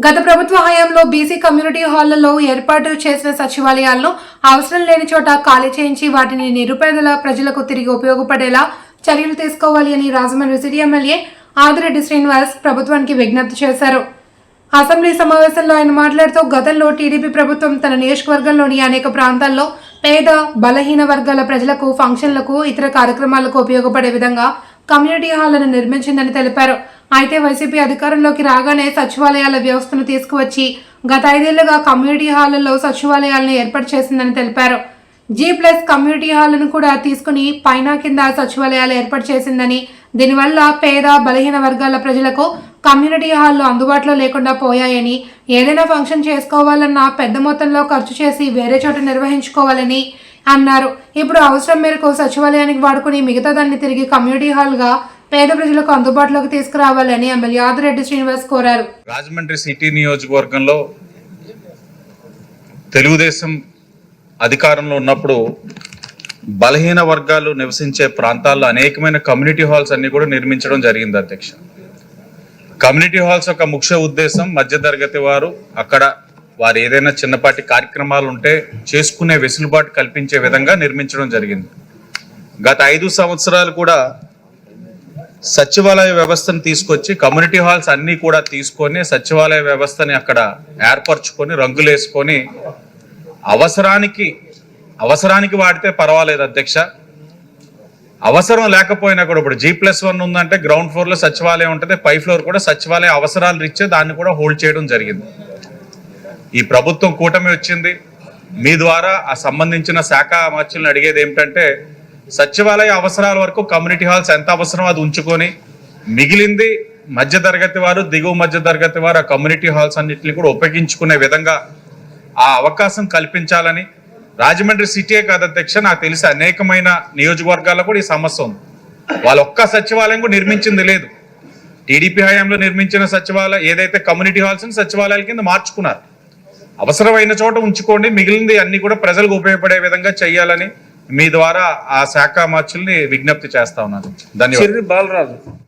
గత ప్రభుత్వ హయాంలో బీసీ కమ్యూనిటీ హాళ్ళలో ఏర్పాటు చేసిన సచివాలయాలను అవసరం లేని చోట ఖాళీ చేయించి వాటిని నిరుపేదల ప్రజలకు తిరిగి ఉపయోగపడేలా చర్యలు తీసుకోవాలి అని రాజమండ్రి సిటీ ఎమ్మెల్యే ఆదిరెడ్డి శ్రీనివాస్ ప్రభుత్వానికి విజ్ఞప్తి చేశారు. అసెంబ్లీ సమావేశంలో ఆయన మాట్లాడుతూ గతంలో టీడీపీ ప్రభుత్వం తన నియోజకవర్గంలోని అనేక ప్రాంతాల్లో పేద బలహీన వర్గాల ప్రజలకు ఫంక్షన్లకు ఇతర కార్యక్రమాలకు ఉపయోగపడే విధంగా కమ్యూనిటీ హాళ్ళను నిర్మించిందని తెలిపారు. అయితే వైసీపీ అధికారంలోకి రాగానే సచివాలయాల వ్యవస్థను తీసుకువచ్చి గత ఐదేళ్ళుగా కమ్యూనిటీ హాళ్ళలో సచివాలయాలను ఏర్పాటు చేసిందని తెలిపారు. జీ ప్లస్ కమ్యూనిటీ హాల్ను కూడా తీసుకుని పైన కింద సచివాలయాలు ఏర్పాటు చేసిందని దీనివల్ల పేద బలహీన వర్గాల ప్రజలకు కమ్యూనిటీ హాల్లు అందుబాటులో లేకుండా పోయాయని ఏదైనా ఫంక్షన్ చేసుకోవాలన్నా పెద్ద మొత్తంలో ఖర్చు చేసి వేరే చోట నిర్వహించుకోవాలని అన్నారు. ఇప్పుడు అవసరం మేరకు సచివాలయానికి వాడుకుని మిగతా దాన్ని తిరిగి కమ్యూనిటీ హాల్గా పేద ప్రజలకు అందుబాటులోకి తీసుకురావాలని ఎమ్మెల్యే ఆదిరెడ్డి శ్రీనివాస్ కోరారు. రాజమండ్రి సిటీ నియోజకవర్గంలో తెలుగుదేశం అధికారంలో ఉన్నప్పుడు బలహీన వర్గాలు నివసించే ప్రాంతాల్లో అనేకమైన కమ్యూనిటీ హాల్స్ అన్ని కూడా నిర్మించడం జరిగింది అధ్యక్ష. కమ్యూనిటీ హాల్స్ యొక్క ముఖ్య ఉద్దేశం మధ్యతరగతి వారు అక్కడ వారు ఏదైనా చిన్నపాటి కార్యక్రమాలు ఉంటే చేసుకునే వెసులుబాటు కల్పించే విధంగా నిర్మించడం జరిగింది. గత ఐదు సంవత్సరాలు కూడా సచివాలయ వ్యవస్థను తీసుకొచ్చి కమ్యూనిటీ హాల్స్ అన్నీ కూడా తీసుకొని సచివాలయ వ్యవస్థని అక్కడ ఏర్పరచుకొని రంగులేసుకొని అవసరానికి అవసరానికి వాడితే పర్వాలేదు అధ్యక్ష. అవసరం లేకపోయినా కూడా ఇప్పుడు జీ ప్లస్ వన్ ఉందంటే గ్రౌండ్ ఫ్లోర్లో సచివాలయం ఉంటుంది పై ఫ్లోర్ కూడా సచివాలయ అవసరాలు ఇచ్చే దాన్ని కూడా హోల్డ్ చేయడం జరిగింది. ఈ ప్రభుత్వం కూటమి వచ్చింది. మీ ద్వారా ఆ సంబంధించిన శాఖ మార్చులను అడిగేది ఏమిటంటే సచివాలయ అవసరాల వరకు కమ్యూనిటీ హాల్స్ ఎంత అవసరం అది ఉంచుకొని మిగిలింది మధ్య తరగతి వారు దిగువ మధ్య తరగతి వారు ఆ కమ్యూనిటీ హాల్స్ అన్నింటినీ కూడా ఉపయోగించుకునే విధంగా ఆ అవకాశం కల్పించాలని రాజమండ్రి సిటీయే కాదు అధ్యక్ష నాకు తెలిసి అనేకమైన నియోజకవర్గాల్లో కూడా ఈ సమస్య ఉంది. వాళ్ళు ఒక్క సచివాలయం కూడా నిర్మించింది లేదు. టీడీపీ హయాంలో నిర్మించిన సచివాలయం ఏదైతే కమ్యూనిటీ హాల్స్ సచివాలయాల కింద మార్చుకున్నారు. అవసరమైన చోట ఉంచుకోండి. మిగిలింది అన్ని కూడా ప్రజలకు ఉపయోగపడే విధంగా చేయాలని మీ ద్వారా ఆ శాఖ మార్చుల్ని విజ్ఞప్తి చేస్తా ఉన్నాను. ధన్యవాదాలు. బాలరాజు.